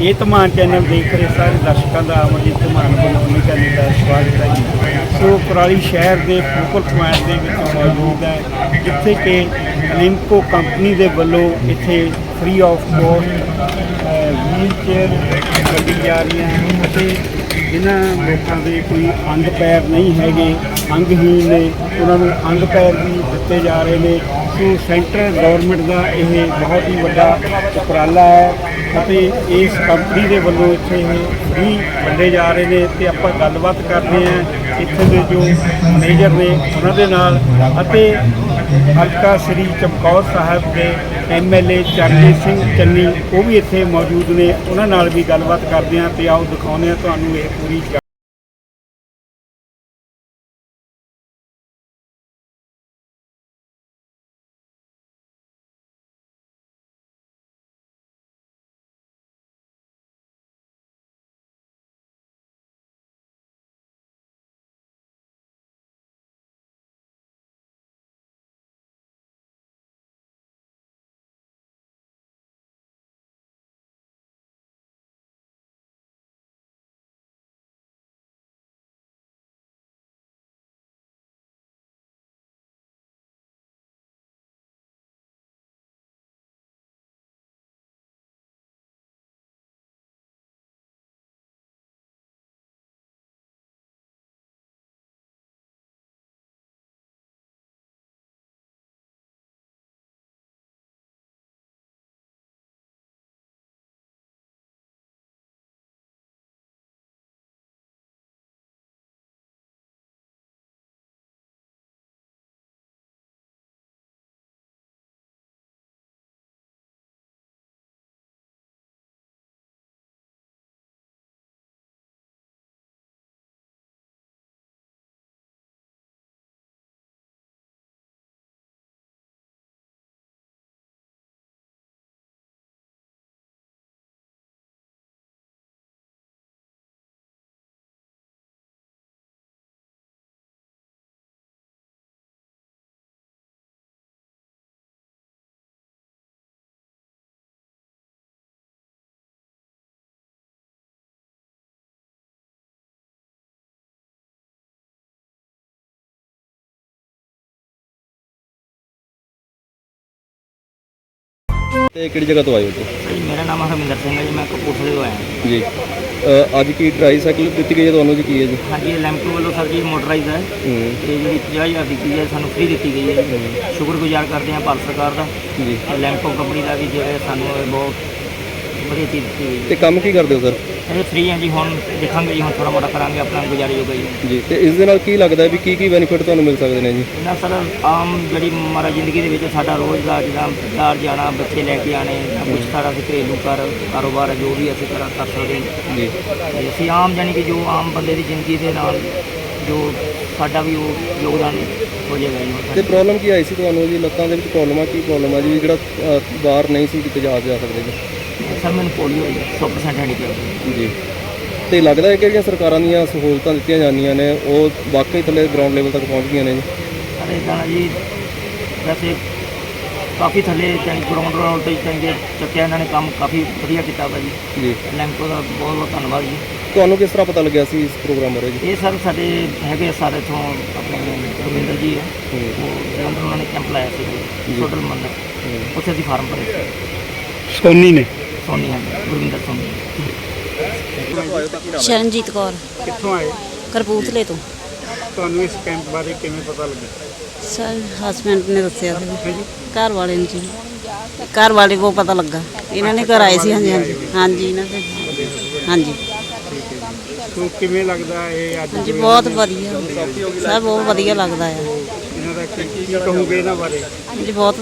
ਇਹ ਧਮਾਨ ਚੈਨਲ ਦੇਖ ਰਹੇ ਸਾਰੇ ਦਰਸ਼ਕਾਂ ਦਾ ਅਮਰਜੀਤ ਧਮਾਨ ਬਨੋਨੀ ਕਰਨ ਦਾ ਸਵਾਗਤ ਹੈ ਜੀ। ਸੋ ਕੁਰਾਲੀ ਸ਼ਹਿਰ ਦੇ ਫੋਕਲ ਪੁਆਇੰਟ ਦੇ ਵਿੱਚ ਮੌਜੂਦ ਹੈ, ਜਿੱਥੇ ਕਿ ਲਿੰਕੋ ਕੰਪਨੀ ਦੇ ਵੱਲੋਂ ਇੱਥੇ free of cost wheelchair ਕੱਢੀ ਜਾ ਰਹੀਆਂ ਹਨ ਅਤੇ ਜਿਨ੍ਹਾਂ ਲੋਕਾਂ ਦੇ ਕੋਈ ਅੰਗ ਪੈਰ ਨਹੀਂ ਹੈਗੇ ਅੰਗਹੀਣ ਨੇ, ਉਹਨਾਂ ਨੂੰ ਅੰਗ ਪੈਰ ਵੀ ਦਿੱਤੇ ਜਾ ਰਹੇ ਨੇ। ਸੋ ਸੈਂਟਰ ਗਵਰਨਮੈਂਟ ਦਾ ਇਹ ਬਹੁਤ ਹੀ ਵੱਡਾ ਉਪਰਾਲਾ ਹੈ। ਅਤੇ ਇਸ ਕੰਪਨੀ ਦੇ ਵੱਲੋਂ ਇੱਥੇ ਇਹ ਵੀ ਵੰਡੇ ਜਾ ਰਹੇ ਨੇ ਤੇ ਆਪਾਂ ਗੱਲਬਾਤ ਕਰਦੇ ਹਾਂ ਇੱਥੇ ਦੇ ਜੋ ਮੈਨੇਜਰ ਨੇ ਉਹਨਾਂ ਦੇ ਨਾਲ ਅਤੇ ਹਲਕਾ ਸ੍ਰੀ ਚਮਕੌਰ ਸਾਹਿਬ ਦੇ ਐਮਐਲਏ ਚਰਨਜੀਤ ਸਿੰਘ ਚੰਨੀ, ਉਹ ਵੀ ਇੱਥੇ ਮੌਜੂਦ ਨੇ। ਉਹਨਾਂ ਨਾਲ ਵੀ ਗੱਲਬਾਤ ਕਰਦੇ ਹਾਂ ਤੇ ਆਓ ਦਿਖਾਉਂਦੇ ਹਾਂ ਤੁਹਾਨੂੰ ਇਹ ਪੂਰੀ ਤੇ ਕਿਹੜੀ ਜਗ੍ਹਾ ਤੋਂ ਆਏ ਹੋ ਜੀ ਮੇਰਾ ਨਾਮ ਹਰਮਿੰਦਰ ਸਿੰਘ ਹੈ ਜੀ ਮੈਂ ਕਪੂਰਥਲੇ ਤੋਂ ਆਇਆ। ਜੀ। ਅ, ਅੱਜ ਕੀ ਟ੍ਰਾਈਸਾਈਕਲ ਦਿੱਤੀ ਗਈ ਹੈ ਤੁਹਾਨੂੰ ਜੀ ਕੀ ਹੈ ਜੀ? ਹਾਂਜੀ ਇਹ ਲੈਂਪਟੋ ਵੱਲੋਂ ਸਰ ਜੀ ਮੋਟਰਾਈਜ਼ ਹੈ। ਹੂੰ। ਤੇ ਜਿਹੜੀ 50000 ਦੀ ਚੀਜ਼ ਹੈ ਸਾਨੂੰ ਫ੍ਰੀ ਦਿੱਤੀ ਗਈ ਹੈ ਸ਼ੁਕਰਗੁਜ਼ਾਰ ਕਰਦੇ ਹਾਂ ਭਾਰਤ ਸਰਕਾਰ ਦਾ। ਜੀ। ਲੈਂਪਟੋ ਕੰਪਨੀ ਦਾ ਵੀ ਜਿਹੜੇ ਸਾਨੂੰ ਇਹ ਬਹੁਤ ਵਧੀਆ ਚੀਜ਼ ਦਿੱਤੀ ਗਈ ਤੇ ਕੰਮ ਕੀ ਕਰਦੇ ਹੋ ਸਰ ਹੈ ਫ੍ਰੀ ਹੈ ਜੀ ਹੁਣ ਦੇਖਾਂਗੇ ਜੀ ਹੁਣ ਥੋੜਾ ਮੋਟਾ ਕਰਾਂਗੇ ਆਪਣਾ ਗੁਜ਼ਾਰੇ ਜੋਗਾ ਜੀ ਜੀ ਤੇ ਇਸ ਦੇ ਨਾਲ ਕੀ ਲੱਗਦਾ ਹੈ ਵੀ ਕੀ ਕੀ ਬੈਨੀਫਿਟ ਤੁਹਾਨੂੰ ਮਿਲ ਸਕਦੇ ਨੇ ਜੀ? ਇਹਨਾਂ ਸਰ ਆਮ ਜਿਹੜੀ ਮਾਰਾ ਜ਼ਿੰਦਗੀ ਦੇ ਵਿੱਚ ਸਾਡਾ ਰੋਜ਼ ਦਾ ਜਿੱਦਾਂ ਬਾਜ਼ਾਰ ਜਾਣਾ ਬੱਚੇ ਲੈ ਕੇ ਆਣੇ ਜਾਂ ਕੁਛ ਸਾਡਾ ਅਸੀਂ ਘਰੇਲੂ ਕਰ ਕਾਰੋਬਾਰ ਹੈ ਜੋ ਵੀ ਅਸੀਂ ਕਰਾ ਕਰ ਸਕਦੇ ਹਾਂ। ਜੀ। ਤੇ ਅਸੀਂ ਆਮ ਜਾਣੀ ਕਿ ਜੋ ਆਮ ਬੰਦੇ ਦੀ ਜ਼ਿੰਦਗੀ ਦੇ ਨਾਲ ਜੋ ਸਾਡਾ ਵੀ ਉਹ ਯੋਗਦਾਨ ਹੋ ਜਾਏਗਾ ਜੀ ਹੁਣ ਤੇ ਪ੍ਰੋਬਲਮ ਕੀ ਆਈ ਸੀ ਤੁਹਾਨੂੰ ਜੀ? ਲੱਤਾਂ ਦੇ ਵਿੱਚ ਪ੍ਰੋਬਲਮ ਆ ਕੀ ਪ੍ਰੋਬਲਮ ਆ ਜੀ? ਜਿਹੜਾ ਬਾਹਰ ਨਹੀਂ ਸੀ ਕਿਤੇ ਜਾ ਜਾ ਸਕਦੇ ਜੀ। ਸਰ ਮੈਨੂੰ ਪੋਲੀਓ ਹੈ 100% ਹੈਂਡੀਕੈਪ ਜੀ। ਤੇ ਲੱਗਦਾ ਹੈ ਕਿ ਜਿਹੜੀਆਂ ਸਰਕਾਰਾਂ ਦੀਆਂ ਸਹੂਲਤਾਂ ਦਿੱਤੀਆਂ ਜਾਂਦੀਆਂ ਨੇ ਉਹ ਵਾਕਈ ਥੱਲੇ ਗਰਾਊਂਡ ਲੈਵਲ ਤੱਕ ਪਹੁੰਚ ਗਈਆਂ ਨੇ ਜੀ? ਅਰੇ ਇਦਾਂ ਜੀ ਵੈਸੇ ਕਾਫੀ ਥੱਲੇ ਜਾਣੀ ਗਰਾਊਂਡ ਰੋਡ ਤੇ ਚੰਗੇ ਚੱਕਿਆ ਇਹਨਾਂ ਨੇ ਕੰਮ ਕਾਫੀ ਵਧੀਆ ਕੀਤਾ ਵਾ ਜੀ। ਜੀ। ਲੈਂਕੋ ਦਾ ਬਹੁਤ ਬਹੁਤ ਧੰਨਵਾਦ ਜੀ। ਤੁਹਾਨੂੰ ਕਿਸ ਤਰ੍ਹਾਂ ਪਤਾ ਲੱਗਿਆ ਸੀ ਇਸ ਪ੍ਰੋਗਰਾਮ ਬਾਰੇ ਜੀ? ਇਹ ਸਰ ਸਾਡੇ ਹੈਗੇ ਸਾਰੇ ਇਥੋਂ ਆਪਣੇ ਰਵਿੰਦਰ ਜੀ ਹੈ। ਉਹ ਜਲੰਧਰ ਉਹਨਾਂ ਨੇ ਕੈਂਪ ਲਾਇਆ ਸੀ ਟੋਟਲ ਮੰਦਰ। ਉੱਥੇ ਅਸੀਂ ਫਾਰਮ ਭਰੇ। ਸੋਨੀ ਨੇ। ਸੋਨੀ ਹੈ ਗੁਰਵਿੰਦਰ ਸੋਨੀ। ਸ਼ਰਨਜੀਤ ਕੌਰ। ਕਿੱਥੋਂ ਆਏ? ਕਰਪੂਥਲੇ ਤੋਂ। ਤੁਹਾਨੂੰ ਇਸ ਕੈਂਪ ਬਾਰੇ ਕਿਵੇਂ ਪਤਾ ਲੱਗਾ ਸਰ ਹਸਬੈਂਡ ਨੇ ਦੱਸਿਆ ਸੀ। ਘਰ ਵਾਲੇ ਨੂੰ ਜੀ। ਘਰ ਵਾਲੇ ਕੋ ਪਤਾ ਲੱਗਾ। ਇਹਨਾਂ ਨੇ ਘਰ ਆਏ ਸੀ ਹਾਂਜੀ ਹਾਂਜੀ। ਹਾਂਜੀ ਇਹਨਾਂ ਦੇ। ਹਾਂਜੀ। ਸੋ ਕਿਵੇਂ ਲੱਗਦਾ ਇਹ ਅੱਜ ਹਾਂਜੀ ਬਹੁਤ ਵਧੀਆ। ਸਰ ਬਹੁਤ ਵਧੀਆ ਲੱਗਦਾ ਆ। ਇਹਨਾਂ ਦਾ ਕੀ ਕਹੋਗੇ ਇਹਨਾਂ ਬਾਰੇ? ਹਾਂਜੀ ਬਹੁਤ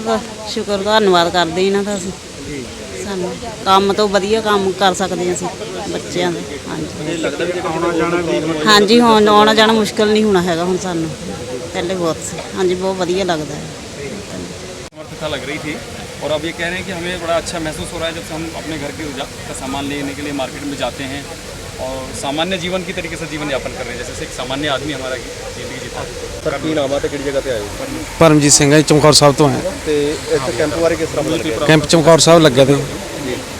ਸ਼ੁਕਰ ਧੰਨਵਾਦ ਕਰਦੇ ਇਹਨਾਂ ਦਾ ਅਸੀਂ। ਜੀ। ਸਾਨੂੰ ਕੰਮ ਤੋਂ ਵਧੀਆ ਕੰਮ ਕਰ ਸਕਦੇ ਹਾਂ ਅਸੀਂ ਬੱਚਿਆਂ ਦਾ ਹਾਂਜੀ ਆਉਣਾ ਜਾਣਾ ਵੀ ਹਾਂਜੀ ਹੁਣ ਆਉਣਾ ਜਾਣਾ ਮੁਸ਼ਕਲ ਨਹੀਂ ਹੋਣਾ ਹੈਗਾ ਹੁਣ ਸਾਨੂੰ ਪਹਿਲੇ ਬਹੁਤ ਸੀ ਹਾਂਜੀ ਬਹੁਤ ਵਧੀਆ ਲੱਗਦਾ ਹੈ समर्थता लग रही थी और अब ये कह रहे हैं कि हमें बड़ा अच्छा महसूस हो रहा है जब से हम अपने घर के जा- का सामान लेने के लिए मार्केट में जाते हैं और सामान्य जीवन की तरीके से जीवन यापन कर रहे हैं जैसे से एक सामान्य आदमी हमारा जिंदगी जीता है ਸਰ ਕੀ ਨਾਮ ਆ ਤੇ ਕਿਹੜੀ ਜਗ੍ਹਾ ਤੇ ਆਏ ਹੋ? ਪਰਮਜੀਤ ਸਿੰਘ ਹੈ ਜੀ, ਚਮਕੌਰ ਸਾਹਿਬ ਤੋਂ ਆਏ। ਤੇ ਇਸ ਕੈਂਪ ਬਾਰੇ ਕਿਸ ਤਰ੍ਹਾਂ ਪਤਾ ਲੱਗਿਆ? ਕੈਂਪ ਚਮਕੌਰ ਸਾਹਿਬ ਲੱਗੇ ਤੇ।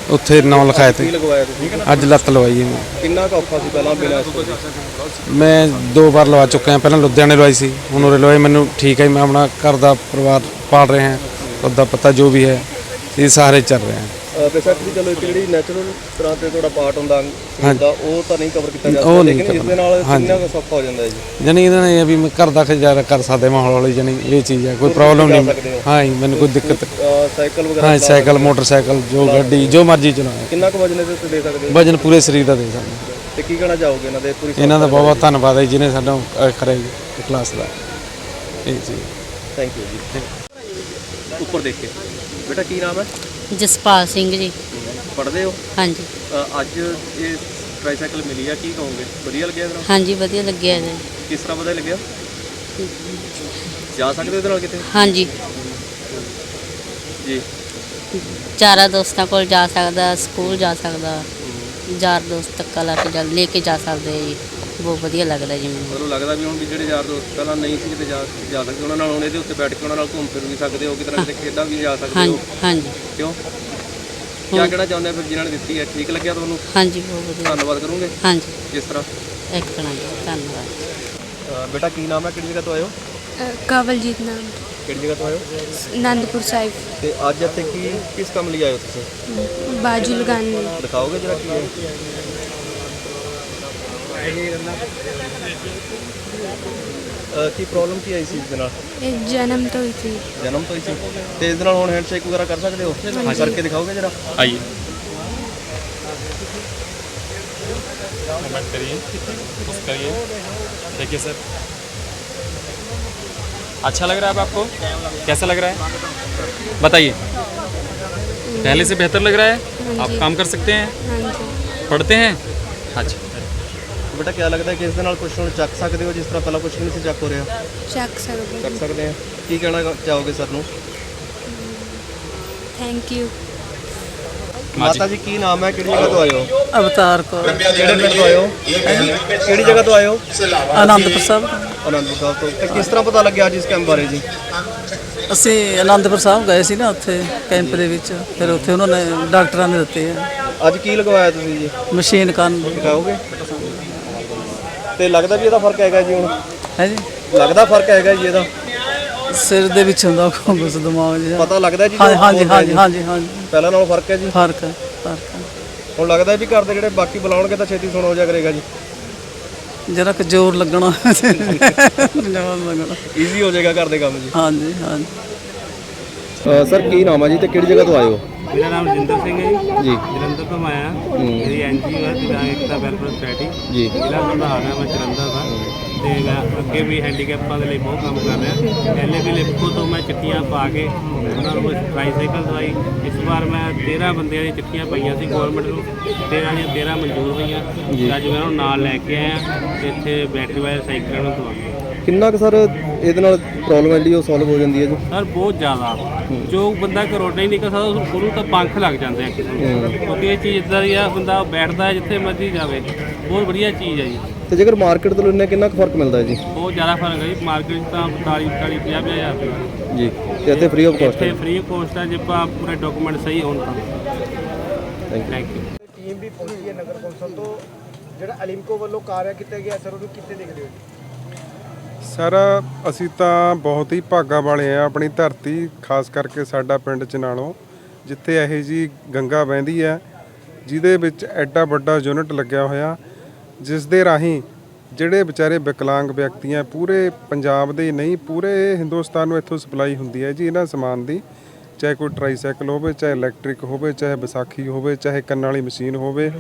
ਉੱਥੇ ਨਾਂ ਲਿਖਾਇਆ ਕੀ ਤੇ ਲਗਵਾਇਆ ਤੁਸੀਂ? ਅੱਜ ਲੱਤ ਲਵਾਈ ਹੈ। ਮੈਂ ਕਿੰਨਾ ਕੁ ਔਖਾ ਸੀ ਪਹਿਲਾਂ ਬਿਨਾਂ ਇਸ ਤੋਂ? ਮੈਂ ਦੋ ਵਾਰ ਲਵਾ ਚੁੱਕਿਆ ਪਹਿਲਾਂ ਲੁਧਿਆਣੇ ਲਵਾਈ ਸੀ ਹੁਣ ਉਰੇ ਲਵਾਈ ਮੈਨੂੰ ਠੀਕ ਹੈ ਮੈਂ ਆਪਣਾ ਘਰ ਦਾ ਪਰਿਵਾਰ ਪਾਲ ਰਹੇ ਹਾਂ ਉਹਦਾ ਪਤਾ ਜੋ ਵੀ ਹੈ ਇਹ ਸਾਰੇ ਚੱਲ ਰਹੇ ਹਨ ਬੇਸ਼ੱਕ ਜੀ ਚਲੋ ਇੱਕ ਜਿਹੜੀ ਨੈਚੁਰਲ ਤਰ੍ਹਾਂ ਤੇ ਤੁਹਾਡਾ ਪਾਰਟ ਹੁੰਦਾ ਦਾ ਉਹ ਤਾਂ ਨਹੀਂ ਕਵਰ ਕੀਤਾ ਜਾ ਸਕਦਾ ਲੇਕਿਨ ਇਸ ਦੇ ਨਾਲ। ਕਿੰਨਾ ਕੁ ਸੌਖਾ ਹੋ ਜਾਂਦਾ ਹੈ ਜੀ? ਜਾਨੀ ਇਹਦਾ ਇਹ ਹੈ ਵੀ ਮੈਂ ਘਰ ਦਾ ਗੁਜ਼ਾਰਾ ਕਰ ਸਕਦੇ ਮਾਹੌਲ ਹੌਲੀ ਜਾਨੀ ਇਹ ਚੀਜ਼ ਹੈ ਕੋਈ ਪ੍ਰੋਬਲਮ ਨਹੀਂ। ਹੋ। ਜੀ, ਮੈਨੂੰ ਕੋਈ ਦਿੱਕਤ ਸਾਈਕਲ ਵਗੈਰਾ ਹਾਂ ਸਾਈਕਲ ਮੋਟਰਸਾਈਕਲ ਜੋ ਗੱਡੀ ਜੋ ਮਰਜ਼ੀ ਚਲਾਓ। ਕਿੰਨਾ ਕੁ ਵਜਨ ਇਹਦੇ ਉੱਤੇ ਦੇ ਸਕਦੇ ਵਜਨ ਪੂਰੇ ਸਰੀਰ ਦਾ ਦੇ ਸਕਦੇ ਤੇ ਕੀ ਕਹਿਣਾ ਚਾਹੋਗੇ ਇਹਨਾਂ ਦੇ? ਪੂਰੀ ਇਹਨਾਂ ਦਾ ਬਹੁਤ ਬਹੁਤ ਧੰਨਵਾਦ ਹੈ ਜਿਨੇ ਸਾਡਾ ਕਰਾਈ ਕਲਾਸ ਦਾ। ਜੀ। ਥੈਂਕ ਯੂ ਜੀ। ਉੱਪਰ ਦੇਖ। ਕੇ ਬੇਟਾ ਕੀ ਨਾਮ ਹੈ? ਜਸਪਾਲ ਸਿੰਘ ਜੀ। ਪੜ੍ਹਦੇ ਹੋ? ਹਾਂਜੀ। ਅੱਜ ਇਹ ਟ੍ਰਾਈਸਾਈਕਲ ਮਿਲੀ ਆ ਕੀ ਕਹੋਗੇ? ਵਧੀਆ ਲੱਗਿਆ ਨਾਲ? ਹਾਂਜੀ ਵਧੀਆ ਲੱਗਿਆ ਜੀ ਕਿਸ ਤਰ੍ਹਾਂ ਵਧੀਆ ਲੱਗਿਆ? ਜਾ ਸਕਦੇ ਹੋ ਇਹਦੇ ਨਾਲ ਕਿਤੇ? ਹਾਂਜੀ। ਜੀ। ਚਾਰਾ ਦੋਸਤਾਂ ਕੋਲ ਜਾ ਸਕਦਾ ਸਕੂਲ ਜਾ ਸਕਦਾ। ਯਾਰ ਦੋਸਤ ਤੱਕ ਲਾ ਕੇ ਜਾ ਲੈ ਕੇ ਜਾ ਸਕਦੇ ਆ ਜੀ। ਬਹੁਤ ਵਧੀਆ ਲੱਗਦਾ ਜੀ ਮੈਨੂੰ। ਤੁਹਾਨੂੰ ਲੱਗਦਾ ਵੀ ਹੁਣ ਵੀ ਜਿਹੜੇ ਯਾਰ ਦੋਸਤ ਪਹਿਲਾਂ ਨਹੀਂ ਸੀ ਕਿਤੇ ਜਾ ਜਾ ਸਕਦੇ ਉਹਨਾਂ ਨਾਲ ਹੁਣ ਇਹਦੇ ਉੱਤੇ ਬੈਠ ਕੇ ਉਹਨਾਂ ਨਾਲ ਘੁੰਮ ਫਿਰ ਵੀ ਸਕਦੇ ਹੋ ਕਿਤੇ ਨਾ ਕਿਤੇ ਖੇਡਾਂ ਵੀ ਜਾ ਸਕਦੇ ਹਾਂਜੀ ਹੋ। ਹਾਂਜੀ। ਕਿਉਂ? ਕੀ ਕਹਿਣਾ ਚਾਹੁੰਦੇ ਫਿਰ ਜਿਨ੍ਹਾਂ ਨੇ ਦਿੱਤੀ ਹੈ? ਠੀਕ ਲੱਗਿਆ ਤੁਹਾਨੂੰ? ਹਾਂਜੀ ਬਹੁਤ ਵਧੀਆ। ਧੰਨਵਾਦ ਕਰੋਗੇ। ਹਾਂਜੀ। ਜਿਸ ਤਰ੍ਹਾਂ? ਇੱਕ ਤਰ੍ਹਾਂ ਜੀ ਧੰਨਵਾਦ। ਅਹ ਬੇਟਾ ਕੀ ਨਾਮ ਹੈ? ਕਿਹੜੀ ਜਗ੍ਹਾ ਤੋਂ ਆਏ ਹੋ? ਕਵਲਜੀਤ ਨਾਮ। ਕਿਹੜੀ ਜਗ੍ਹਾ ਤੋਂ ਆਏ ਹੋ? ਆਨੰਦਪੁਰ ਸਾਹਿਬ। ਤੇ ਅੱਜ ਇੱਥੇ ਕੀ ਕਿਸ ਕੰਮ ਲਈ ਆਏ ਹੋ ਤੁਸੀਂ? ਬਾਜੂ ਲਗਾਉਣ ਲਈ। ਦਿਖਾਓਗੇ ਜਰਾ ਕੀ ਹੈ? ਅਹ ਕੀ ਪ੍ਰੋਬਲਮ ਕੀ ਆਈ ਸੀ ਇਸ ਦੇ ਨਾਲ ਇਹ ਜਨਮ ਤੋਂ ਹੀ ਸੀ ਜਨਮ ਤੋਂ ਹੀ ਸੀ ਤੇ ਇਸ ਦੇ ਨਾਲ ਹੁਣ ਹੈਂਡਸ਼ੇਕ ਵਗੈਰਾ ਕਰ ਸਕਦੇ ਹੋ ਕਰਕੇ ਦਿਖਾਓਗੇ ਜਰਾ आइए कमेंट करिए पुश करिए देखिए सर अच्छा लग रहा है अब आपको कैसा लग रहा है बताइए पहले से बेहतर लग रहा है आप काम कर सकते हैं ਹਾਂਜੀ पढ़ते हैं अच्छा ਬੇਟਾ ਕੀ ਲੱਗਦਾ ਕਿ ਇਸ ਦੇ ਨਾਲ ਕੁਝ ਹੁਣ ਚੱਕ ਸਕਦੇ ਹੋ ਜਿਸ ਤਰ੍ਹਾਂ ਪਹਿਲਾਂ ਕੁਝ ਨਹੀਂ ਸੀ ਚੱਕ ਹੋ ਰਿਹਾ? ਚੱਕ ਸਕਦੇ ਚੱਕ ਸਕਦੇ ਆ ਕੀ ਕਹਿਣਾ ਚਾਹੋਗੇ ਸਰ ਨੂੰ? ਥੈਂਕ ਯੂ ਮਾਤਾ ਜੀ ਕੀ ਨਾਮ ਹੈ? ਕਿਹੜੀ ਜਗ੍ਹਾ ਤੋਂ ਆਏ ਹੋ? ਅਵਤਾਰ ਕੌਰ। ਕਿਹੜੇ ਪਿੰਡ ਤੋਂ ਆਏ ਹੋ? ਕਿਹੜੀ ਜਗ੍ਹਾ ਤੋਂ ਆਏ ਹੋ? ਆਨੰਦਪੁਰ ਸਾਹਿਬ ਅਨੰਦਪੁਰ ਸਾਹਿਬ ਤੋਂ। ਤੇ ਕਿਸ ਤਰ੍ਹਾਂ ਪਤਾ ਲੱਗਿਆ ਅੱਜ ਇਸ ਕੈਂਪ ਬਾਰੇ ਜੀ? ਅਸੀਂ ਆਨੰਦਪੁਰ ਸਾਹਿਬ ਗਏ ਸੀ ਨਾ ਉੱਥੇ ਕੈਂਪ ਦੇ ਵਿੱਚ। ਫਿਰ ਉੱਥੇ ਉਹਨਾਂ ਨੇ ਡਾਕਟਰਾਂ ਨੇ ਦਿੱਤੇ ਆ। ਅੱਜ ਕੀ ਲਗਵਾਇਆ ਤੁਸੀਂ ਜੀ? ਮਸ਼ੀਨ ਕੰਨ। ਦਿਖਾਓਗੇ? ਤੇ ਲੱਗਦਾ ਵੀ ਇਹਦਾ ਫ਼ਰਕ ਹੈਗਾ ਜੀ ਹੁਣ? ਹੈ ਜੀ ਲੱਗਦਾ ਫ਼ਰਕ ਹੈਗਾ ਜੀ ਇਹਦਾ? ਸਿਰ ਦੇ ਵਿੱਚ ਹੁੰਦਾ ਕੁਝ ਦਿਮਾਗ ਜਿਹਾ। ਪਤਾ ਲੱਗਦਾ ਜੀ ਹਾਂ ਹਾਂਜੀ ਹਾਂਜੀ। ਹਾਂਜੀ ਹਾਂਜੀ। ਪਹਿਲਾਂ ਨਾਲੋਂ ਫ਼ਰਕ ਹੈ ਜੀ? ਫ਼ਰਕ ਹੈ ਫ਼ਰਕ ਹੈ। ਹੁਣ ਲੱਗਦਾ ਵੀ ਘਰ ਦੇ ਜਿਹੜੇ ਬਾਕੀ ਬੁਲਾਉਣਗੇ ਤਾਂ ਛੇਤੀ ਸੁਣ ਹੋ ਜਾ ਕਰੇਗਾ ਜੀ। ਜਰਾ ਕੁ ਜ਼ੋਰ ਲੱਗਣਾ। ਜ਼ੋਰ ਲੱਗਣਾ। ਈਜ਼ੀ ਹੋ ਜਾਏਗਾ ਘਰ ਦੇ ਕੰਮ ਜੀ। ਹਾਂਜੀ ਹਾਂਜੀ। ਸਰ ਕੀ ਨਾਮ ਆ ਜੀ ਤੇ ਕਿਹੜੀ ਜਗ੍ਹਾ ਤੋਂ ਆਇਓ ਮੇਰਾ ਨਾਮ ਜਿੰਦਰ ਸਿੰਘ ਹੈ ਜੀ। ਜਲੰਧਰ ਤੋਂ ਆਇਆ। ਮੇਰੀ ਐਨਜੀਓ ਹੈ ਇੱਕ ਇਕਤਾ ਵੈਲਫੇਅਰ ਸੋਸਾਇਟੀ। ਜੀ। ਜ਼ਿਲ੍ਹਾ ਪ੍ਰਧਾਨ ਹੈ ਮੈਂ ਜਲੰਧਰ ਦਾ। ਤੇ ਮੈਂ ਅੱਗੇ ਵੀ ਹੈਂਡੀਕੈਪਾਂ ਦੇ ਲਈ ਬਹੁਤ ਕੰਮ ਕਰ ਰਿਹਾ। ਪਹਿਲੇ ਵੀ ਲਿਪਕੋ ਤੋਂ ਮੈਂ ਚਿੱਠੀਆਂ ਪਾ ਕੇ ਉਹਨਾਂ ਨੂੰ ਟ੍ਰਾਈਸਾਈਕਲ ਦਵਾਈ ਇਸ ਵਾਰ ਮੈਂ 13 ਬੰਦਿਆਂ ਦੀਆਂ ਚਿੱਠੀਆਂ ਪਾਈਆਂ ਸੀ ਗਵਰਨਮੈਂਟ ਨੂੰ। 13 ਦੀਆਂ 13 ਮਨਜ਼ੂਰ ਹੋਈਆਂ। ਅੱਜ ਮੈਂ ਉਹਨਾਂ ਨਾਲ ਲੈ ਕੇ ਆਇਆ। ਇੱਥੇ ਬੈਟਰੀ ਵਾਇਰ ਸਾਈਕਲਾਂ ਨੂੰ ਦਵਾਈ ਕਿੰਨਾ ਕੁ ਸਰ ਇਹਦੇ ਨਾਲ ਪ੍ਰੋਬਲਮ ਹੈ ਜਿਹੜੀ ਉਹ ਸੋਲਵ ਹੋ ਜਾਂਦੀ ਹੈ ਜੀ? ਸਰ ਬਹੁਤ ਜ਼ਿਆਦਾ। ਜੋ ਬੰਦਾ ਘਰੋਂ ਨਹੀਂ ਨਿਕਲ ਸਕਦਾ ਉਸ- ਉਹਨੂੰ ਤਾਂ ਪੰਖ ਲੱਗ ਜਾਂਦੇ ਆ ਕਿਸੇ ਨੂੰ। ਕਿਉਂਕਿ ਇਹ ਚੀਜ਼ ਇਦਾਂ ਦੀ ਆ ਬੰਦਾ ਬੈਠਦਾ ਹੈ ਜਿੱਥੇ ਮਰਜ਼ੀ ਜਾਵੇ। ਬਹੁਤ ਵਧੀਆ ਚੀਜ਼ ਹੈ ਜੀ। ਤੇ ਜੇਕਰ ਮਾਰਕੀਟ ਤੋਂ ਲੈਣੇ ਕਿੰਨਾ ਕੁ ਫ਼ਰਕ ਮਿਲਦਾ ਹੈ ਜੀ? ਬਹੁਤ ਜ਼ਿਆਦਾ ਫ਼ਰਕ ਹੈ ਜੀ। ਮਾਰਕੀਟ 'ਚ ਤਾਂ 45 40 50 ਹਜ਼ਾਰ ਰੁਪਏ। ਜੀ। ਤੇ ਇੱਥੇ ਫ੍ਰੀ ਆਫ ਕਾਸਟ ਇੱਥੇ ਹੈ ਫ੍ਰੀ ਕੋਸਟ ਹੈ ਜੇ ਆਪਾਂ ਪੂਰੇ ਡਾਕੂਮੈਂਟ ਸਹੀ ਹੋਣ ਤਾਂ। Thank you thank you team ਵੀ ਪਹੁੰਚੀ ਹੈ ਨਗਰ ਕੌਂਸਲ ਤੋਂ। ਜਿਹੜਾ ਅਲਿਮਕੋ ਵੱਲੋਂ ਕਾਰਜ ਕੀਤਾ ਗਿਆ? ਸਰ ਉਹਨੂੰ ਕਿੱਥੇ ਦੇਖਦੇ ਹੋ? ਸਰ, ਅਸੀਂ ਤਾਂ ਬਹੁਤ ਹੀ ਭਾਗਾ ਵਾਲੇ ਆ ਆਪਣੀ ਧਰਤੀ, ਖਾਸ ਕਰਕੇ ਸਾਡਾ ਪਿੰਡ 'ਚ ਨਾਲੋਂ ਜਿੱਥੇ ਇਹ ਜੀ ਗੰਗਾ ਵਹਿੰਦੀ ਹੈ, ਜਿਹਦੇ ਵਿੱਚ ਐਡਾ ਵੱਡਾ ਯੂਨਿਟ ਲੱਗਿਆ ਹੋਇਆ ਜਿਸ ਦੇ ਰਾਹੀਂ ਜਿਹੜੇ ਵਿਚਾਰੇ ਵਿਕਲਾਂਗ ਵਿਅਕਤੀਆਂ ਪੂਰੇ ਪੰਜਾਬ ਦੇ ਨਹੀਂ, ਪੂਰੇ ਹਿੰਦੁਸਤਾਨ ਨੂੰ ਇੱਥੋਂ ਸਪਲਾਈ ਹੁੰਦੀ ਹੈ ਜੀ ਇਹਨਾਂ ਸਮਾਨ ਦੀ, ਚਾਹੇ ਕੋਈ ਟ੍ਰਾਈਸਾਈਕਲ ਹੋਵੇ, ਚਾਹੇ ਇਲੈਕਟ੍ਰਿਕ ਹੋਵੇ, ਚਾਹੇ ਵਿਸਾਖੀ ਹੋਵੇ, ਚਾਹੇ ਕੰਨ ਵਾਲੀ ਮਸ਼ੀਨ ਹੋਵੇ।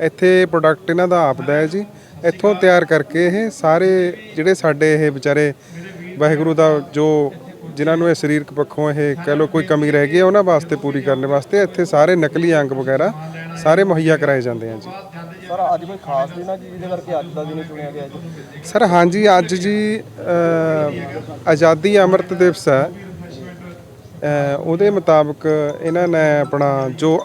ਇੱਥੇ ਪ੍ਰੋਡਕਟ ਇਹਨਾਂ ਦਾ ਆਪਦਾ ਹੈ ਜੀ। ਇੱਥੋਂ ਤਿਆਰ ਕਰਕੇ ਇਹ ਸਾਰੇ ਜਿਹੜੇ ਸਾਡੇ ਇਹ ਵਿਚਾਰੇ ਵਾਹਿਗੁਰੂ ਦਾ ਜੋ ਜਿਨ੍ਹਾਂ ਨੂੰ ਇਹ ਸਰੀਰਕ ਪੱਖੋਂ ਇਹ ਕਹਿ ਲਓ ਕੋਈ ਕਮੀ ਰਹਿ ਗਈ ਹੈ ਉਹਨਾਂ ਵਾਸਤੇ ਪੂਰੀ ਕਰਨ ਵਾਸਤੇ ਇੱਥੇ ਸਾਰੇ ਨਕਲੀ ਅੰਗ ਵਗੈਰਾ ਸਾਰੇ ਮੁਹੱਈਆ ਕਰਾਏ ਜਾਂਦੇ ਆ ਜੀ। ਸਰ ਅੱਜ ਕੋਈ ਖਾਸ ਦਿਨ ਹੈ ਜੀ ਜਿਹਦੇ ਕਰਕੇ ਅੱਜ ਦਾ ਦਿਨ ਚੁਣਿਆ ਗਿਆ ਜੀ? ਸਰ ਹਾਂਜੀ ਅੱਜ ਜੀ ਆਜ਼ਾਦੀ ਅੰਮ੍ਰਿਤ ਦਿਵਸ ਹੈ। ਉਹਦੇ ਮੁਤਾਬਕ ਇਹਨਾਂ ਨੇ ਆਪਣਾ ਜੋ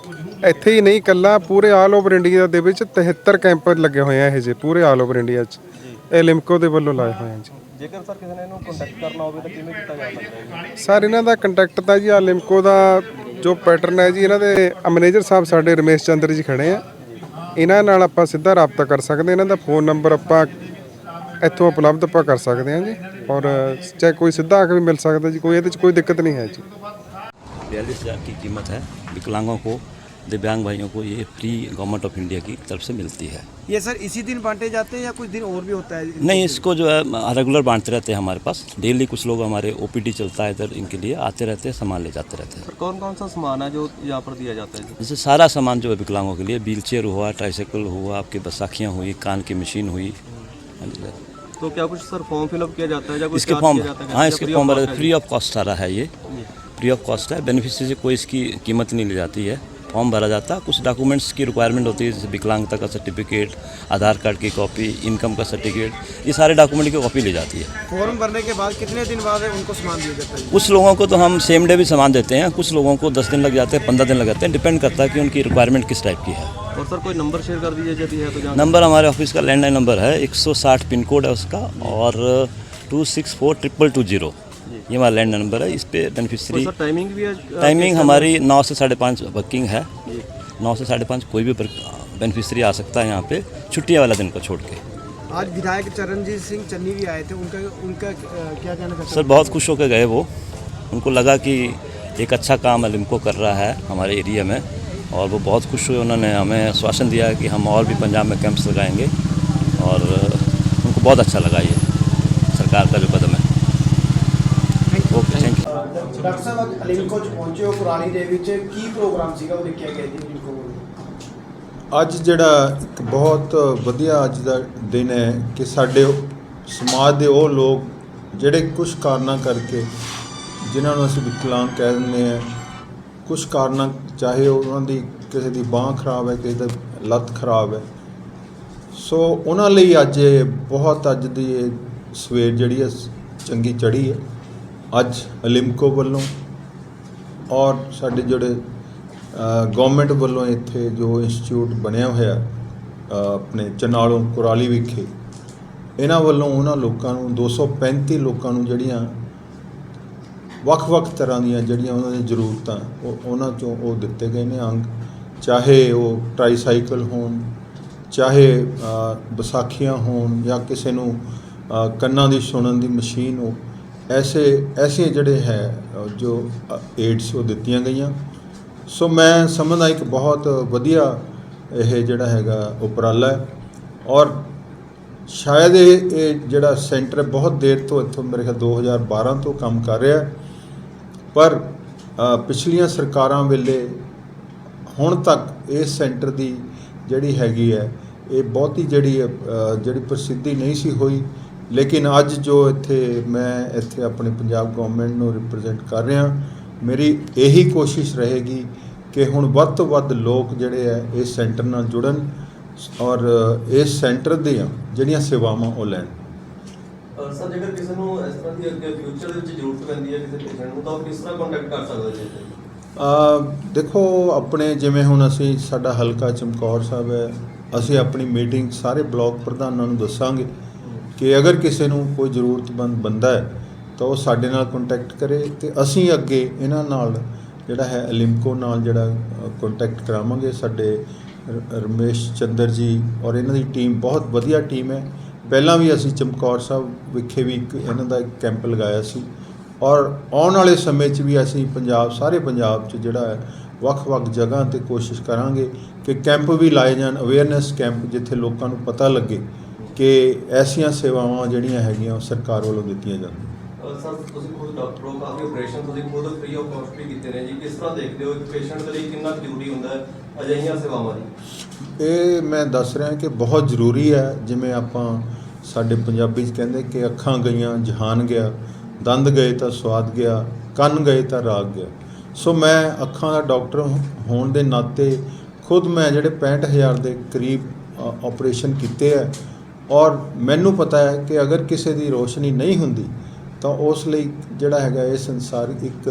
ਇੱਥੇ ਹੀ ਨਹੀਂ ਕੱਲਾ ਪੂਰੇ ਆਲ ਓਵਰ ਇੰਡੀਆ ਦੇ ਵਿੱਚ 73 ਕੈਂਪ ਲੱਗੇ ਹੋਏ ਆ ਇਹ ਜੇ ਪੂਰੇ ਆਲ ਓਵਰ ਇੰਡੀਆ 'ਚ ਇਹ ਲਿਮਕੋ ਦੇ ਵੱਲੋਂ ਲਾਏ ਹੋਏ ਆ ਜੀ ਜੇਕਰ ਸਰ ਕਿਸੇ ਨੇ ਇਹਨੂੰ ਕੰਟੈਕਟ ਕਰਨਾ ਹੋਵੇ ਤਾਂ ਕਿਵੇਂ ਕੀਤਾ ਜਾ ਸਕਦਾ ਹੈ ਜੀ ਸਰ ਇਹਨਾਂ ਦਾ ਕੰਟੈਕਟ ਤਾਂ ਜੀ ਆ ਲਿਮਕੋ ਦਾ ਜੋ ਪੈਟਰਨ ਹੈ ਜੀ ਇਹਨਾਂ ਦੇ ਮੈਨੇਜਰ ਸਾਹਿਬ ਸਾਡੇ ਰਮੇਸ਼ ਚੰਦਰ ਜੀ ਖੜੇ ਆ ਇਹਨਾਂ ਨਾਲ ਆਪਾਂ ਸਿੱਧਾ ਰਾਬਤਾ ਕਰ ਸਕਦੇ ਹਾਂ ਇਹਨਾਂ ਦਾ ਫੋਨ ਨੰਬਰ ਆਪਾਂ ਇੱਥੋਂ ਉਪਲਬਧ ਆਪਾਂ ਕਰ ਸਕਦੇ ਹਾਂ ਜੀ ਔਰ ਚਾਹੇ ਕੋਈ ਸਿੱਧਾ ਆ ਕੇ ਵੀ ਮਿਲ ਸਕਦਾ ਜੀ ਕੋਈ ਇਹਦੇ 'ਚ ਕੋਈ ਦਿੱਕਤ ਨਹੀਂ ਹੈ ਜੀ बयालीस हज़ार की कीमत है विकलांगों को दिव्यांग भाइयों को ये फ्री गवर्नमेंट ऑफ़ इंडिया की तरफ़ से मिलती है। ये सर इसी दिन बांटे जाते हैं या कुछ दिन और भी होता है? नहीं इसको जो है रेगुलर बांटते रहते हैं हमारे पास। डेली कुछ लोग हमारे ओपीडी चलता है इधर इनके लिए आते रहते हैं सामान ले जाते रहते हैं। कौन कौन सा सामान है जो यहाँ पर दिया जाता है? जैसे सारा सामान जो है विकलांगों के लिए व्हील चेयर हुआ ट्राईसाइकिल हुआ आपकी बैसाखियाँ हुई कान की मशीन हुई तो क्या कुछ सर फॉर्म फिलअप किया जाता है इसके फॉर्म किया जाता है? हाँ इसके फॉर्म फ्री ऑफ़ कॉस्ट सारा है ये। फ्री ऑफ़ कॉस्ट है बेनिफिशियरी से कोई इसकी कीमत नहीं ली जाती है। फॉर्म भरा जाता है। कुछ डॉक्यूमेंट्स की रिक्वायरमेंट होती है जैसे विकलांगता का सर्टिफिकेट आधार कार्ड की कॉपी इनकम का सर्टिफिकेट ये सारे डॉक्यूमेंट की कॉपी ली जाती है। फॉर्म भरने के बाद कितने दिन बाद उनको सामान दिया जाता है? कुछ लोगों को तो हम सेम डे भी सामान देते हैं कुछ लोगों को दस दिन लग जाते हैं पंद्रह दिन लग जाते हैं डिपेंड करता है कि उनकी रिक्वायरमेंट किस टाइप की है। और सर कोई नंबर शेयर कर दीजिए यदि है तो नंबर हमारे ऑफ़िस का लैंडलाइन नंबर है 160 पिन कोड है उसका और two six four triple two zero ये हमारा लैंड नंबर है इस पर बेनिफिशरी टाइमिंग भी है टाइमिंग हमारी नौ से साढ़े पाँच वर्किंग है। नौ से साढ़े पाँच कोई भी बेनिफिशरी आ सकता है यहाँ पे छुट्टियाँ वाला दिन को छोड़ के। आज विधायक चरणजीत सिंह चन्नी भी आए थे उनका उनका क्या कहना चाहते सर बहुत खुश होकर गए वो। उनको लगा कि एक अच्छा काम अलिमको कर रहा है हमारे एरिया में और वो बहुत खुश हुए। उन्होंने हमें आश्वासन दिया कि हम और भी पंजाब में कैंप्स लगाएँगे और उनको बहुत अच्छा लगा ये सरकार का ਡਾਕਟਰ ਸਾਹਿਬ, ਅੱਜ ਅਲਿੰਕੋ ਚ ਪਹੁੰਚੇ ਹੋ ਕੁਰਾਲੀ ਦੇ ਵਿੱਚ। ਕੀ ਪ੍ਰੋਗਰਾਮ ਸੀਗਾ ਉਹ ਦੇਖਿਆ ਗਿਆ ਜੀ ਅਲਿੰਕੋ ਅੱਜ ਜਿਹੜਾ ਇੱਕ ਬਹੁਤ ਵਧੀਆ ਅੱਜ ਦਾ ਦਿਨ ਹੈ ਕਿ ਸਾਡੇ ਸਮਾਜ ਦੇ ਉਹ ਲੋਕ ਜਿਹੜੇ ਕੁਝ ਕਾਰਨਾਂ ਕਰਕੇ, ਜਿਨ੍ਹਾਂ ਨੂੰ ਅਸੀਂ ਵਿਕਲਾਂਗ ਕਹਿ ਦਿੰਦੇ ਹਾਂ ਕੁਝ ਕਾਰਨਾਂ, ਚਾਹੇ ਉਹਨਾਂ ਦੀ ਕਿਸੇ ਦੀ ਬਾਹ ਖਰਾਬ ਹੈ, ਕਿਸੇ ਦਾ ਲੱਤ ਖਰਾਬ ਹੈ। ਸੋ ਉਹਨਾਂ ਲਈ ਅੱਜ ਇਹ ਬਹੁਤ ਅੱਜ ਦੀ ਇਹ ਸਵੇਰ ਜਿਹੜੀ ਹੈ, ਚੰਗੀ ਚੜ੍ਹੀ ਹੈ। ਅੱਜ ਅਲਿਮਕੋ ਵੱਲੋਂ ਔਰ ਸਾਡੇ ਜਿਹੜੇ ਗਵਰਨਮੈਂਟ ਵੱਲੋਂ ਇੱਥੇ ਜੋ ਇੰਸਟੀਚਿਊਟ ਬਣਿਆ ਹੋਇਆ ਆਪਣੇ ਚਨਾਲੋਂ ਕੁਰਾਲੀ ਵਿਖੇ, ਇਹਨਾਂ ਵੱਲੋਂ ਉਹਨਾਂ ਲੋਕਾਂ ਨੂੰ 235 ਲੋਕਾਂ ਨੂੰ ਜਿਹੜੀਆਂ ਵੱਖ-ਵੱਖ ਤਰ੍ਹਾਂ ਦੀਆਂ ਜਿਹੜੀਆਂ ਉਹਨਾਂ ਦੀਆਂ ਜ਼ਰੂਰਤਾਂ, ਉਹ ਉਹਨਾਂ ਚੋਂ ਉਹ ਦਿੱਤੇ ਗਏ ਨੇ ਅੰਗ, ਚਾਹੇ ਉਹ ਟ੍ਰਾਈਸਾਈਕਲ ਹੋਣ, ਚਾਹੇ ਵਿਸਾਖੀਆਂ ਹੋਣ ਜਾਂ ਕਿਸੇ ਨੂੰ ਕੰਨਾਂ ਦੀ ਸੁਣਨ ਦੀ ਮਸ਼ੀਨ ਹੋ ਐਸੇ ਐਸੇ ਜਿਹੜੇ ਹੈ ਜੋ ਏਡਸ ਉਹ ਦਿੱਤੀਆਂ ਗਈਆਂ। ਸੋ ਮੈਂ ਸਮਝਦਾ ਇੱਕ ਬਹੁਤ ਵਧੀਆ ਇਹ ਜਿਹੜਾ ਹੈਗਾ ਉਪਰਾਲਾ ਹੈ। ਔਰ ਸ਼ਾਇਦ ਇਹ ਇਹ ਜਿਹੜਾ ਸੈਂਟਰ ਬਹੁਤ ਦੇਰ ਤੋਂ ਇੱਥੋਂ ਮੇਰੇ ਖਿਆਲ 2012 ਤੋਂ ਕੰਮ ਕਰ ਰਿਹਾ ਪਰ ਪਿਛਲੀਆਂ ਸਰਕਾਰਾਂ ਵੇਲੇ ਹੁਣ ਤੱਕ ਇਸ ਸੈਂਟਰ ਦੀ ਜਿਹੜੀ ਹੈਗੀ ਹੈ ਇਹ ਬਹੁਤੀ ਜਿਹੜੀ ਹੈ, ਜਿਹੜੀ ਪ੍ਰਸਿੱਧੀ ਨਹੀਂ ਸੀ ਹੋਈ। ਲੇਕਿਨ ਅੱਜ ਜੋ ਇੱਥੇ ਮੈਂ ਇੱਥੇ ਆਪਣੀ ਪੰਜਾਬ ਗਵਰਨਮੈਂਟ ਨੂੰ ਰਿਪਰੈਜ਼ੈਂਟ ਕਰ ਰਿਹਾ ਮੇਰੀ ਇਹੀ ਕੋਸ਼ਿਸ਼ ਰਹੇਗੀ ਕਿ ਹੁਣ ਵੱਧ ਤੋਂ ਵੱਧ ਲੋਕ ਜਿਹੜੇ ਹੈ ਇਸ ਸੈਂਟਰ ਨਾਲ ਜੁੜਨ ਔਰ ਇਸ ਸੈਂਟਰ ਦੀਆਂ ਜਿਹੜੀਆਂ ਸੇਵਾਵਾਂ ਉਹ ਲੈਣ ਅ, ਸਰ ਜੇਕਰ ਕਿਸੇ ਨੂੰ ਇਸ ਤਰ੍ਹਾਂ ਦੀ ਅੱਗੇ ਫਿਊਚਰ ਦੇ ਵਿੱਚ ਜ਼ਰੂਰਤ ਪੈਂਦੀ ਹੈ ਕਿਸੇ ਪੇਸ਼ੈਂਟ ਨੂੰ ਤਾਂ ਉਹ ਕਿਸ ਤਰ੍ਹਾਂ ਕੰਟੈਕਟ ਕਰ ਸਕਦਾ ਜੀ ਇੱਥੇ? ਅ, ਦੇਖੋ ਆਪਣੇ ਜਿਵੇਂ ਹੁਣ ਅਸੀਂ ਸਾਡਾ ਹਲਕਾ ਚਮਕੌਰ ਸਾਹਿਬ ਹੈ ਅਸੀਂ ਆਪਣੀ ਮੀਟਿੰਗ ਸਾਰੇ ਬਲਾਕ ਪ੍ਰਧਾਨਾਂ ਨੂੰ ਦੱਸਾਂਗੇ ਕਿ ਅਗਰ ਕਿਸੇ ਨੂੰ ਕੋਈ ਜ਼ਰੂਰਤਮੰਦ ਬੰਦਾ ਹੈ, ਤਾਂ ਉਹ ਸਾਡੇ ਨਾਲ ਕੰਟੈਕਟ ਕਰੇ ਤੇ ਅਸੀਂ ਅੱਗੇ ਇਹਨਾਂ ਨਾਲ ਜਿਹੜਾ ਹੈ ਅਲਿਮਕੋ ਨਾਲ ਜਿਹੜਾ ਕੰਟੈਕਟ ਕਰਾਵਾਂਗੇ। ਸਾਡੇ ਰਮੇਸ਼ ਚੰਦਰ ਜੀ ਔਰ ਇਹਨਾਂ ਦੀ ਟੀਮ ਬਹੁਤ ਵਧੀਆ ਟੀਮ ਹੈ। ਪਹਿਲਾਂ ਵੀ ਅਸੀਂ ਚਮਕੌਰ ਸਾਹਿਬ ਵਿਖੇ ਵੀ ਇੱਕ ਇਹਨਾਂ ਦਾ ਇੱਕ ਕੈਂਪ ਲਗਾਇਆ ਸੀ। ਔਰ ਆਉਣ ਵਾਲੇ ਸਮੇਂ 'ਚ ਵੀ ਅਸੀਂ ਪੰਜਾਬ, ਸਾਰੇ ਪੰਜਾਬ 'ਚ ਜਿਹੜਾ ਹੈ, ਵੱਖ-ਵੱਖ ਜਗ੍ਹਾ ਤੇ ਕੋਸ਼ਿਸ਼ ਕਰਾਂਗੇ ਕਿ ਕੈਂਪ ਵੀ ਲਾਏ ਜਾਣ ਅਵੇਅਰਨੈਸ ਕੈਂਪ ਜਿੱਥੇ ਲੋਕਾਂ ਨੂੰ ਪਤਾ ਲੱਗੇ। ਕਿ ਐਸੀਆਂ ਸੇਵਾਵਾਂ ਜਿਹੜੀਆਂ ਹੈਗੀਆਂ ਉਹ ਸਰਕਾਰ ਵੱਲੋਂ ਦਿੱਤੀਆਂ ਜਾਂਦੀਆਂ। ਸਰ ਤੁਸੀਂ ਖੁਦ ਡਾਕਟਰ ਹੋ ਕਾਫੀ ਆਪਰੇਸ਼ਨ ਤੁਸੀਂ ਖੁਦ ਫ੍ਰੀ ਆਫ ਕਾਸਟ ਵੀ ਕੀਤੇ ਨੇ ਜੀ। ਕਿਸ ਤਰ੍ਹਾਂ ਦੇਖਦੇ ਹੋ ਇੱਕ ਪੇਸ਼ੈਂਟ ਦੇ ਲਈ ਕਿੰਨਾ ਜ਼ਰੂਰੀ ਹੁੰਦਾ ਹੈ ਅਜਿਹੀਆਂ ਸੇਵਾਵਾਂ ਦੀ? ਇਹ ਮੈਂ ਦੱਸ ਰਿਹਾ ਕਿ ਬਹੁਤ ਜ਼ਰੂਰੀ ਹੈ ਜਿਵੇਂ ਆਪਾਂ ਸਾਡੇ ਪੰਜਾਬੀ 'ਚ ਕਹਿੰਦੇ ਕਿ ਅੱਖਾਂ ਗਈਆਂ ਜਹਾਨ ਗਿਆ ਦੰਦ ਗਏ ਤਾਂ ਸਵਾਦ ਗਿਆ ਕੰਨ ਗਏ ਤਾਂ ਰਾਗ ਗਿਆ। ਸੋ ਮੈਂ ਅੱਖਾਂ ਦਾ ਡਾਕਟਰ ਹੋਣ ਦੇ ਨਾਤੇ ਖੁਦ ਮੈਂ ਜਿਹੜੇ 65000 ਦੇ ਕਰੀਬ ਆਪਰੇਸ਼ਨ ਕੀਤੇ ਹੈ ਔਰ ਮੈਨੂੰ ਪਤਾ ਹੈ ਕਿ ਅਗਰ ਕਿਸੇ ਦੀ ਰੋਸ਼ਨੀ ਨਹੀਂ ਹੁੰਦੀ, ਤਾਂ ਉਸ ਲਈ ਜਿਹੜਾ ਹੈਗਾ ਇਹ ਸੰਸਾਰ ਇੱਕ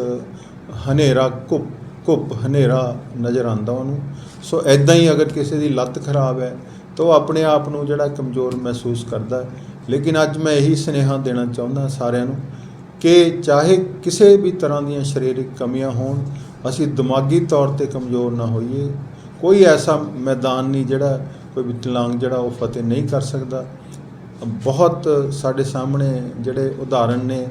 ਹਨੇਰਾ ਘੁੱਪ ਘੁੱਪ ਹਨੇਰਾ ਨਜ਼ਰ ਆਉਂਦਾ ਉਹਨੂੰ। ਸੋ ਐਦਾਂ ਹੀ ਅਗਰ ਕਿਸੇ ਦੀ ਲੱਤ ਖਰਾਬ ਹੈ, ਤਾਂ ਉਹ ਆਪਣੇ ਆਪ ਨੂੰ ਜਿਹੜਾ ਕਮਜ਼ੋਰ ਮਹਿਸੂਸ ਕਰਦਾ ਲੇਕਿਨ ਅੱਜ ਮੈਂ ਇਹੀ ਸੁਨੇਹਾ ਦੇਣਾ ਚਾਹੁੰਦਾ ਸਾਰਿਆਂ ਨੂੰ ਕਿ ਚਾਹੇ ਕਿਸੇ ਵੀ ਤਰ੍ਹਾਂ ਦੀਆਂ ਸਰੀਰਕ ਕਮੀਆਂ ਹੋਣ, ਅਸੀਂ ਦਿਮਾਗੀ ਤੌਰ ਤੇ ਕਮਜ਼ੋਰ ਨਾ ਹੋਈਏ। ਕੋਈ ਐਸਾ ਮੈਦਾਨ ਨਹੀਂ ਜਿਹੜਾ ਕੋਈ ਵਿਕਲਾਂਗ ਜਿਹੜਾ ਉਹ ਫਤਿਹ ਨਹੀਂ ਕਰ ਸਕਦਾ। ਬਹੁਤ ਸਾਡੇ ਸਾਹਮਣੇ ਜਿਹੜੇ ਉਦਾਹਰਣ ਨੇ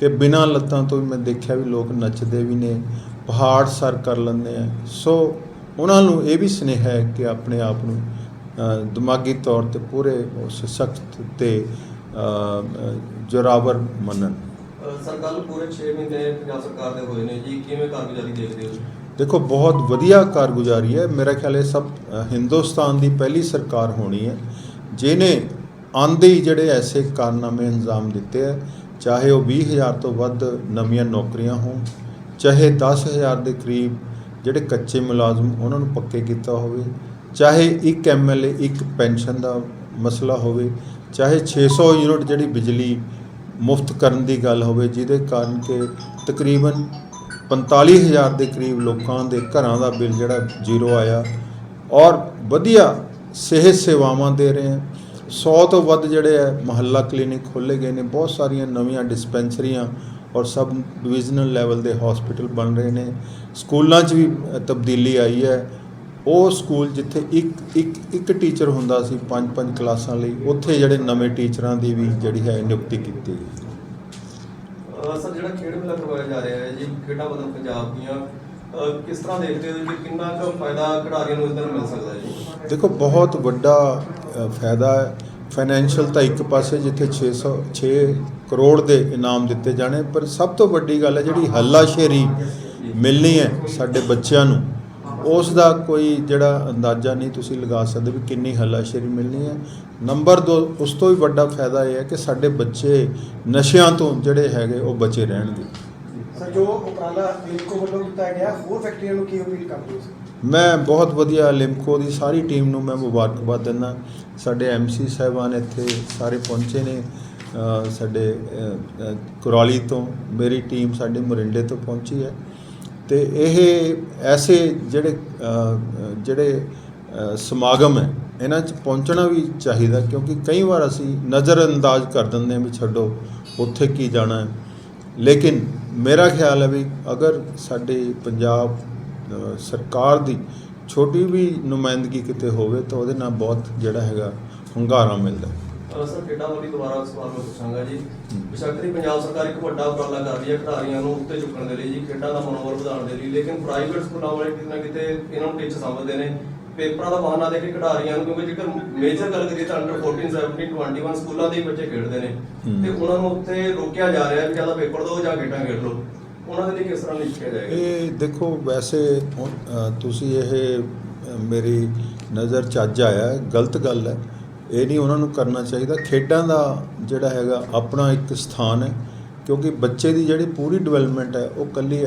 ਕਿ ਬਿਨਾਂ ਲੱਤਾਂ ਤੋਂ ਵੀ ਮੈਂ ਦੇਖਿਆ ਵੀ ਲੋਕ ਨੱਚਦੇ ਵੀ ਨੇ ਪਹਾੜ ਸਰ ਕਰ ਲੈਂਦੇ ਆ। ਸੋ ਉਹਨਾਂ ਨੂੰ ਇਹ ਵੀ ਸੁਨੇਹਾ ਹੈ ਕਿ ਆਪਣੇ ਆਪ ਨੂੰ ਦਿਮਾਗੀ ਤੌਰ ਤੇ ਪੂਰੇ ਉਸ ਸਖਤ ਤੇ ਅ, ਜੋਰਾਵਰ ਮੰਨਣ। ਅ, ਪੂਰੇ 6 ਮਹੀਨੇ ਪੰਜਾਬ ਸਰਕਾਰ ਦੇ ਹੋਏ ਨੇ ਜੀ। ਕਿਵੇਂ ਕਾਰਗੁਜ਼ਾਰੀ ਦੇਖਦੇ ਹੋ ਦੇਖੋ, ਬਹੁਤ ਵਧੀਆ ਕਾਰਗੁਜ਼ਾਰੀ ਹੈ। ਮੇਰਾ ਖਿਆਲ ਹੈ ਸਭ ਹਿੰਦੁਸਤਾਨ ਦੀ ਪਹਿਲੀ ਸਰਕਾਰ ਹੋਣੀ ਹੈ, ਜਿਹਨੇ ਆਂਦੇ ਹੀ ਜਿਹੜੇ ਐਸੇ ਕਾਰਨਾਮੇ ਅੰਜਾਮ ਦਿੱਤੇ ਹੈ। ਚਾਹੇ ਉਹ 20000 ਤੋਂ ਵੱਧ ਨਵੀਆਂ ਨੌਕਰੀਆਂ ਹੋਣ, ਚਾਹੇ 10000 ਦੇ ਕਰੀਬ ਜਿਹੜੇ ਕੱਚੇ ਮੁਲਾਜ਼ਮ ਉਹਨਾਂ ਨੂੰ ਪੱਕੇ ਕੀਤਾ ਹੋਵੇ, ਚਾਹੇ ਇੱਕ ਐਮਐਲਏ ਇੱਕ ਪੈਨਸ਼ਨ ਦਾ ਮਸਲਾ ਹੋਵੇ, ਚਾਹੇ 600 ਯੂਨਿਟ ਜਿਹੜੀ ਬਿਜਲੀ ਮੁਫਤ ਕਰਨ ਦੀ ਗੱਲ ਹੋਵੇ, ਜਿਹਦੇ ਕਾਰਨ ਕਿ ਤਕਰੀਬਨ 45000 ਦੇ ਕਰੀਬ ਲੋਕਾਂ ਦੇ ਘਰਾਂ ਦਾ ਬਿੱਲ ਜਿਹੜਾ ਜ਼ੀਰੋ ਆਇਆ ਔਰ ਵਧੀਆ ਸਿਹਤ ਸੇਵਾਵਾਂ ਦੇ ਰਹੇ ਹਾਂ। 100 ਤੋਂ ਵੱਧ ਜਿਹੜੇ ਹੈ, ਮਹੱਲਾ ਕਲੀਨਿਕ ਖੋਲ੍ਹੇ ਗਏ ਨੇ, ਬਹੁਤ ਸਾਰੀਆਂ ਨਵੀਆਂ ਡਿਸਪੈਂਸਰੀਆਂ ਔਰ ਸਬ ਡਿਵੀਜ਼ਨਲ ਲੈਵਲ ਦੇ ਹਸਪੀਟਲ ਬਣ ਰਹੇ ਨੇ। ਸਕੂਲਾਂ 'ਚ ਵੀ ਤਬਦੀਲੀ ਆਈ ਹੈ। ਉਹ ਸਕੂਲ ਜਿੱਥੇ ਇੱਕ ਇੱਕ ਇੱਕ ਟੀਚਰ ਹੁੰਦਾ ਸੀ, ਪੰਜ ਪੰਜ ਕਲਾਸਾਂ ਲਈ, ਉੱਥੇ ਜਿਹੜੇ ਨਵੇਂ ਟੀਚਰਾਂ ਦੀ ਵੀ ਜਿਹੜੀ ਹੈ ਨਿਯੁਕਤੀ ਕੀਤੀ ਗਈ। ਸਰ ਜਿਹੜਾ ਖੇਡ ਮੇਲਾ ਕਰਵਾਇਆ ਜਾ ਰਿਹਾ ਹੈ ਜੀ, ਖੇਡਾਂ ਬਦਲ ਪੰਜਾਬ ਦੀਆਂ ਕਿਸ ਤਰ੍ਹਾਂ ਦੇਖਦੇ ਹੋ ਜੀ ਕਿੰਨਾ ਕੁ ਫਾਇਦਾ ਖਿਡਾਰੀਆਂ ਨੂੰ ਇਸ ਨਾਲ ਮਿਲ ਸਕਦਾ ਹੈ ਜੀ? ਦੇਖੋ, ਬਹੁਤ ਵੱਡਾ ਫਾਇਦਾ ਹੈ। ਫਾਈਨੈਂਸ਼ੀਅਲ ਤਾਂ ਇੱਕ ਪਾਸੇ ਜਿੱਥੇ 600 6 ਕਰੋੜ ਦੇ ਇਨਾਮ ਦਿੱਤੇ ਜਾਣੇ, ਪਰ ਸਭ ਤੋਂ ਵੱਡੀ ਗੱਲ ਹੈ ਜਿਹੜੀ ਹੱਲਾਸ਼ੇਰੀ ਮਿਲਣੀ ਹੈ ਸਾਡੇ ਬੱਚਿਆਂ ਨੂੰ। ਉਸ ਦਾ ਕੋਈ ਜਿਹੜਾ ਅੰਦਾਜ਼ਾ ਨਹੀਂ ਤੁਸੀਂ ਲਗਾ ਸਕਦੇ ਵੀ ਕਿੰਨੀ ਹੱਲਾਸ਼ੇਰੀ ਮਿਲਣੀ ਹੈ। ਨੰਬਰ 2 ਉਸ ਤੋਂ ਵੀ ਵੱਡਾ ਫਾਇਦਾ ਇਹ ਹੈ ਕਿ ਸਾਡੇ ਬੱਚੇ ਨਸ਼ਿਆਂ ਤੋਂ ਜਿਹੜੇ ਹੈਗੇ ਉਹ ਬਚੇ ਰਹਿਣਗੇ। ਸਰ ਜੋ ਉਪਰਾਲਾ ਲਿਮਕੋ ਵੱਲੋਂ ਕੀਤਾ ਗਿਆ ਹੋਰ ਫੈਕਟਰੀਆਂ ਨੂੰ ਕੀ ਅਪੀਲ ਕਰਦੇ ਹੋ ਸਰ? ਮੈਂ ਬਹੁਤ ਵਧੀਆ ਲਿਮਕੋ ਦੀ ਸਾਰੀ ਟੀਮ ਨੂੰ ਮੈਂ ਮੁਬਾਰਕਬਾਦ ਦਿੰਦਾ। ਸਾਡੇ ਐਮਸੀ ਸਾਹਿਬਾਨ ਇੱਥੇ ਸਾਰੇ ਪਹੁੰਚੇ ਨੇ ਸਾਡੇ ਕੁਰਾਲੀ ਤੋਂ ਮੇਰੀ ਟੀਮ ਸਾਡੇ ਮੋਰਿੰਡੇ ਤੋਂ ਪਹੁੰਚੀ ਹੈ। ਤੇ ਇਹ ਐਸੇ ਜਿਹੜੇ ਜਿਹੜੇ ਸਮਾਗਮ ਹੈ, ਇਹਨਾਂ 'ਚ ਪਹੁੰਚਣਾ ਵੀ ਚਾਹੀਦਾ, ਕਿਉਂਕਿ ਕਈ ਵਾਰ ਅਸੀਂ ਨਜ਼ਰ ਅੰਦਾਜ਼ ਕਰ ਦਿੰਦੇ ਹਾਂ ਵੀ ਛੱਡੋ, ਉੱਥੇ ਕੀ ਜਾਣਾ ਹੈ। ਲੇਕਿਨ ਮੇਰਾ ਖਿਆਲ ਹੈ ਵੀ ਅਗਰ ਸਾਡੇ ਪੰਜਾਬ ਸਰਕਾਰ ਦੀ ਛੋਟੀ ਵੀ ਨੁਮਾਇੰਦਗੀ ਕਿਤੇ ਹੋਵੇ ਤਾਂ ਉਹਦੇ ਨਾਲ ਬਹੁਤ ਜਿਹੜਾ ਹੈਗਾ ਹੁੰਗਾਰਾ ਮਿਲਦਾ ਸਰ ਖੇਡਾਂ ਵਾਲੀ ਦੁਬਾਰਾ ਸਵਾਲ ਮੈਂ ਪੁੱਛਾਂਗਾ ਜੀ। ਬੇਸ਼ੱਕ ਦੀ ਪੰਜਾਬ ਸਰਕਾਰ ਇੱਕ ਵੱਡਾ ਉਪਰਾਲਾ ਕਰ ਰਹੀ ਹੈ ਖਿਡਾਰੀਆਂ ਨੂੰ ਉੱਤੇ ਚੁੱਕਣ ਦੇ ਲਈ ਜੀ ਖੇਡਾਂ ਦਾ ਮਨੋਬਲ ਵਧਾਉਣ ਦੇ ਲਈ। ਲੇਕਿਨ ਪ੍ਰਾਈਵੇਟ ਸਕੂਲਾਂ ਵਾਲੇ ਕਿਤੇ ਨਾ ਕਿਤੇ ਇਹਨਾਂ ਨੂੰ ਟਿੱਚ ਸਮਝਦੇ ਨੇ। ਪੇਪਰਾਂ ਦਾ ਬਹਾਨਾ ਦੇ ਕੇ ਖਿਡਾਰੀਆਂ ਨੂੰ ਕਿਉਂਕਿ ਜੇਕਰ ਮੇਜਰ ਗੱਲ ਕਰੀਏ ਤਾਂ ਅੰਡਰ 14 17 21 ਸਕੂਲਾਂ ਦੇ ਹੀ ਬੱਚੇ ਖੇਡਦੇ ਨੇ। ਤੇ ਉਹਨਾਂ ਨੂੰ ਉੱਥੇ ਰੋਕਿਆ ਜਾ ਰਿਹਾ ਵੀ ਪੇਪਰ ਦਿਓ ਜਾਂ ਖੇਡਾਂ ਖੇਡ ਲਓ। ਉਹਨਾਂ ਦੇ ਲਈ ਕਿਸ ਤਰ੍ਹਾਂ ਲਿਖਿਆ ਜਾਏਗਾ? ਇਹ ਦੇਖੋ ਵੈਸੇ ਹੁਣ, ਅ, ਤੁਸੀਂ ਇਹ ਮੇਰੀ ਨਜ਼ਰ 'ਚ ਅੱਜ ਆਇਆ ਗਲਤ ਗੱਲ ਹੈ। ਇਹ ਨਹੀਂ ਉਹਨਾਂ ਨੂੰ ਕਰਨਾ ਚਾਹੀਦਾ। ਖੇਡਾਂ ਦਾ ਜਿਹੜਾ ਹੈਗਾ ਆਪਣਾ ਇੱਕ ਸਥਾਨ ਹੈ ਕਿਉਂਕਿ ਬੱਚੇ ਦੀ ਜਿਹੜੀ ਪੂਰੀ ਡਿਵੈਲਪਮੈਂਟ ਹੈ ਉਹ ਕੱਲੀ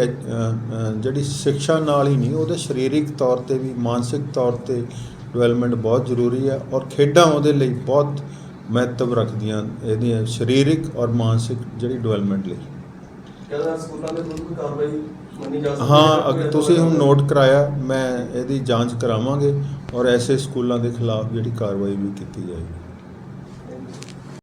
ਜਿਹੜੀ ਸਿੱਖਿਆ ਨਾਲ ਹੀ ਨਹੀਂ ਉਹਦੇ ਸਰੀਰਕ ਤੌਰ ਤੇ ਵੀ ਮਾਨਸਿਕ ਤੌਰ ਤੇ ਡਿਵੈਲਪਮੈਂਟ ਬਹੁਤ ਜ਼ਰੂਰੀ ਹੈ ਔਰ ਖੇਡਾਂ ਉਹਦੇ ਲਈ ਬਹੁਤ ਮਹੱਤਵ ਰੱਖਦੀਆਂ ਇਹਦੀਆਂ ਸਰੀਰਕ ਔਰ ਮਾਨਸਿਕ ਜਿਹੜੀ ਡਿਵੈਲਪਮੈਂਟ ਲਈ। ਕਹਿੰਦਾ ਸਕੂਲਾਂ ਦੇ ਵਿਰੁੱਧ ਕੋਈ ਕਾਰਵਾਈ ਮੰਨੀ ਜਾ ਸਕਦੀ ਹਾਂ ਅਗ ਤੁਸੀਂ ਹੁਣ ਨੋਟ ਕਰਾਇਆ ਮੈਂ ਇਹਦੀ ਜਾਂਚ ਕਰਾਵਾਂਗੇ। ਔਰ ਐਸੇ ਸਕੂਲਾਂ ਦੇ ਖਿਲਾਫ ਜਿਹੜੀ ਕਾਰਵਾਈ ਵੀ ਕੀਤੀ ਜਾਏਗੀ।